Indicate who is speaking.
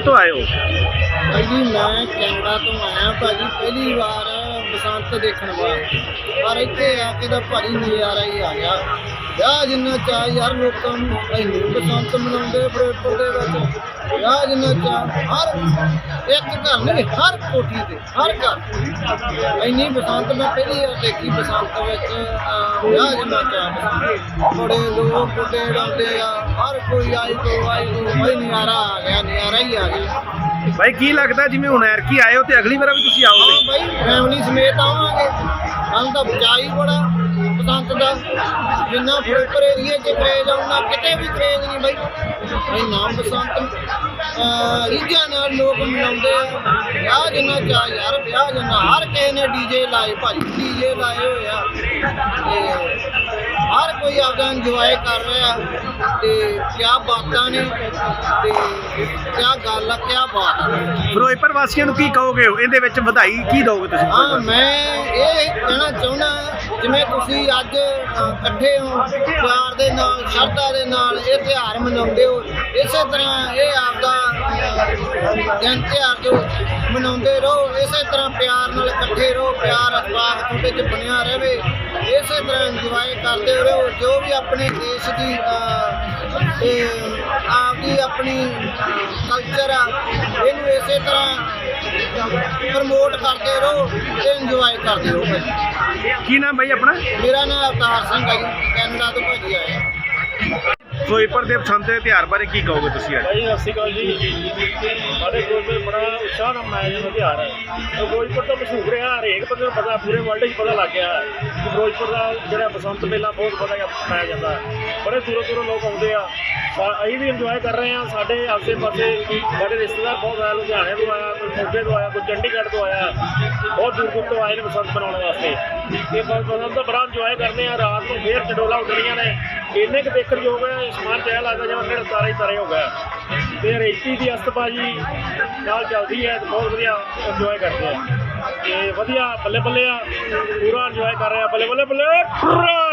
Speaker 1: ਕਿੱਥੋਂ ਆਏ ਹੋ? ਭਾਜੀ ਮੈਂ ਕੈਨੇਡਾ ਤੋਂ ਆਇਆ ਭਾਜੀ, ਪਹਿਲੀ ਵਾਰ ਬਸੰਤ ਦੇਖਣ ਵਾਲਾ। ਪਰ ਇੱਥੇ ਆ ਕੇ ਤਾਂ ਭਾਜੀ ਨਜ਼ਾਰਾ ਹੀ ਆ ਗਿਆ। ਵਿਆਹ ਜਿੰਨਾ ਚਾਹ ਯਾਰ ਲੋਕਾਂ ਨੂੰ ਇੰਨੀ ਬਸੰਤ ਮਨਾਉਂਦੇ ਫਿਰੋਜ਼ਪੁਰ ਦੇ ਵਿੱਚ। ਵਿਆਹ ਜਿੰਨਾ ਚਾਹ ਹਰ ਇੱਕ ਘਰ ਨਹੀਂ ਹਰ ਕੋਠੀ ਤੇ ਹਰ ਘਰ। ਇੰਨੀ ਬਸੰਤ ਮੈਂ ਪਹਿਲੀ ਵਾਰ ਦੇਖੀ ਬਸੰਤ ਵਿੱਚ ਵਿਆਹ ਜਿੰਨਾ ਚਾਹ। ਬੜੇ ਲੋਕ ਬੁੱਢੇ ਡਾਉਂਦੇ ਆ ਹਰ ਕੋਈ ਆਈ ਕੋ ਆਈ ਕੋ ਬਈ ਨਜ਼ਾਰਾ ਆ ਗਿਆ ਨਜ਼ਾਰਾ ਹੀ ਆ ਗਿਆ।
Speaker 2: ਬਾਈ ਕੀ ਲੱਗਦਾ ਜਿਵੇਂ ਹੁਣ ਐਰਕੀ ਆਏ ਹੋ ਤੇ ਅਗਲੀ ਵਾਰ ਵੀ ਤੁਸੀਂ ਆਓਗੇ?
Speaker 1: ਹਾਂ ਬਾਈ ਫੈਮਿਲੀ ਸਮੇਤ ਆਵਾਂਗੇ। ਸਾਨੂੰ ਤਾਂ ਬਚਾਈ ਬੜਾ। ਬਸੰਤ ਦਾ। ਜਿੰਨਾ ਫਿਰੋਜ਼ਪੁਰ ਏਰੀਏ 'ਚ ਕਰੇਜ ਆਉਣਾ ਕਿਤੇ ਵੀ ਕਰੇਜ ਨਹੀਂ ਬਾਈ। ਬਾਈ ਨਾਮ ਬਸੰਤ, ਅਹ, ਰੀਝਾਂ ਨਾਲ ਲੋਕ ਮਨਾਉਂਦੇ ਆ। ਵਿਆਹ ਜਿੰਨਾ ਚਾ ਯਾਰ, ਵਿਆਹ ਜਿੰਨਾ, ਹਰ ਕਿਸੇ ਨੇ ਡੀਜੇ ਲਾਏ ਭਾਈ ਡੀਜੇ ਲਾਏ ਹੋਏ ਆ। ਤੇ ਕੋਈ ਆਪਦਾ ਇੰਜੋਏ ਕਰ ਰਿਹਾ ਤੇ ਕਿਆ ਬਾਤਾਂ ਨੇ ਤੇ ਕਿਆ ਗੱਲ ਆ ਕਿਆ ਬਾਤ ਆ।
Speaker 2: ਫਿਰੋਜ਼ਪੁਰ ਵਾਸੀਆਂ ਨੂੰ ਕੀ ਕਹੋਗੇ? ਇਹਦੇ ਵਿੱਚ ਵਧਾਈ ਕੀ ਦਿਓਗੇ ਤੁਸੀਂ
Speaker 1: ਹਾਂ ਮੈਂ ਇਹ ਕਹਿਣਾ ਚਾਹੁੰਦਾ ਜਿਵੇਂ ਤੁਸੀਂ ਅੱਜ ਅ, ਇਕੱਠੇ ਹੋ ਪਿਆਰ ਦੇ ਨਾਲ ਸ਼ਰਧਾ ਦੇ ਨਾਲ ਇਹ ਤਿਉਹਾਰ ਮਨਾਉਂਦੇ ਹੋ ਇਸੇ ਤਰ੍ਹਾਂ ਇਹ ਆਪਦਾ ਅ, ਦਿਨ ਤਿਉਹਾਰ ਜੋ ਮਨਾਉਂਦੇ ਰਹੋ ਇਸੇ ਤਰ੍ਹਾਂ ਪਿਆਰ ਨਾਲ ਇਕੱਠੇ ਰਹੋ ਪਿਆਰ ਅਖਬਾਰ ਤੁਹਾਡੇ 'ਚ ਬਣਿਆ ਰਹੇ ਇਸੇ ਇੰਜੋਏ ਕਰਦੇ ਰਹੋ ਜੋ ਵੀ ਆਪਣੇ ਦੇਸ਼ ਦੀ ਇਹ ਆਪਦੀ ਆਪਣੀ ਕਲਚਰ ਆ ਇਹਨੂੰ ਇਸੇ ਤਰ੍ਹਾਂ ਪ੍ਰਮੋਟ ਕਰਦੇ ਰਹੋ ਤੇ ਇੰਜੋਏ ਕਰਦੇ ਰਹੋ ਭਾਈ।
Speaker 2: ਕੀ ਨਾਮ ਬਾਈ ਆਪਣਾ?
Speaker 1: ਮੇਰਾ ਨਾਮ ਅਵਤਾਰ ਸਿੰਘ ਹੈ ਜੀ ਕੈਨੇਡਾ ਤੋਂ ਭਾਜੀ ਆਇਆ।
Speaker 2: ਫਿਰੋਜ਼ਪੁਰ ਦੇ ਬਸੰਤ ਦੇ ਤਿਉਹਾਰ ਬਾਰੇ ਕੀ ਕਹੋਗੇ ਤੁਸੀਂ ਅੱਜ?
Speaker 3: ਭਾਈ, ਸਤਿ ਸ਼੍ਰੀ ਅਕਾਲ ਜੀ। ਸਾਡੇ ਫਿਰੋਜ਼ਪੁਰ ਬੜਾ ਉਤਸ਼ਾਹ ਨਾਲ ਮਨਾਇਆ ਜਾਂਦਾ ਤਿਉਹਾਰ ਹੈ। ਫਿਰੋਜ਼ਪੁਰ ਤਾਂ ਮਸ਼ਹੂਰ ਹੈ ਹਰੇਕ ਬੰਦੇ ਨੂੰ ਪਤਾ, ਪੂਰੇ ਵਰਲਡ 'ਚ ਪਤਾ ਲੱਗ ਗਿਆ ਕਿ ਫਿਰੋਜ਼ਪੁਰ ਦਾ ਜਿਹੜਾ ਬਸੰਤ ਮੇਲਾ, ਬਹੁਤ ਵਧੀਆ ਮਨਾਇਆ ਜਾਂਦਾ ਹੈ। ਬੜੇ ਦੂਰੋਂ ਦੂਰੋਂ ਲੋਕ ਆਉਂਦੇ ਆ। ਸਾ- ਅਸੀਂ ਵੀ ਇੰਜੋਏ ਕਰ ਰਹੇ ਹਾਂ। ਸਾਡੇ ਆਸੇ ਪਾਸੇ ਸਾਡੇ ਰਿਸ਼ਤੇਦਾਰ ਬਹੁਤ ਆਏ ਲੁਧਿਆਣੇ ਤੋਂ ਆਇਆ, ਕੋਈ ਮੋਗੇ ਤੋਂ ਆਇਆ, ਕੋਈ ਚੰਡੀਗੜ੍ਹ ਤੋਂ ਆਇਆ। ਬਹੁਤ ਦੂਰ ਦੂਰ ਤੋਂ ਆਏ ਨੇ ਬਸੰਤ ਮਨਾਉਣ ਵਾਸਤੇ। ਤੇ ਬ- ਬਸੰਤ ਦਾ ਬੜਾ ਇੰਜੋਏ ਕਰਦੇ ਆ। ਰਾਤ ਨੂੰ ਫੇਰ ਚੰਡੋਲਾ ਉੱਡਣੀਆਂ ਨੇ। ਇੰਨੇ ਕੁ ਦੇਖਣ ਯੋਗ ਹੈ ਸਮਾਨ ਚਾਹ ਲੱਗਦਾ ਜਿਵੇਂ ਮੇਰੇ ਤਾਰੇ ਹੀ ਤਾਰੇ ਹੋ ਗਏ ਤੇ ਰੇਤੀ ਦੀ ਅਸਤਬਾਜੀ ਨਾਲ ਚੱਲਦੀ ਹੈ ਤੇ ਬਹੁਤ ਵਧੀਆ ਇੰਜੋਏ ਕਰਦੇ ਆ। ਤੇ ਵਧੀਆ ਬੱਲੇ ਬੱਲੇ ਆ, ਪੂਰਾ ਇੰਜੋਏ ਕਰ ਰਹੇ ਆ ਬੱਲੇ ਬੱਲੇ ਬੱਲੇ ਪੂਰਾ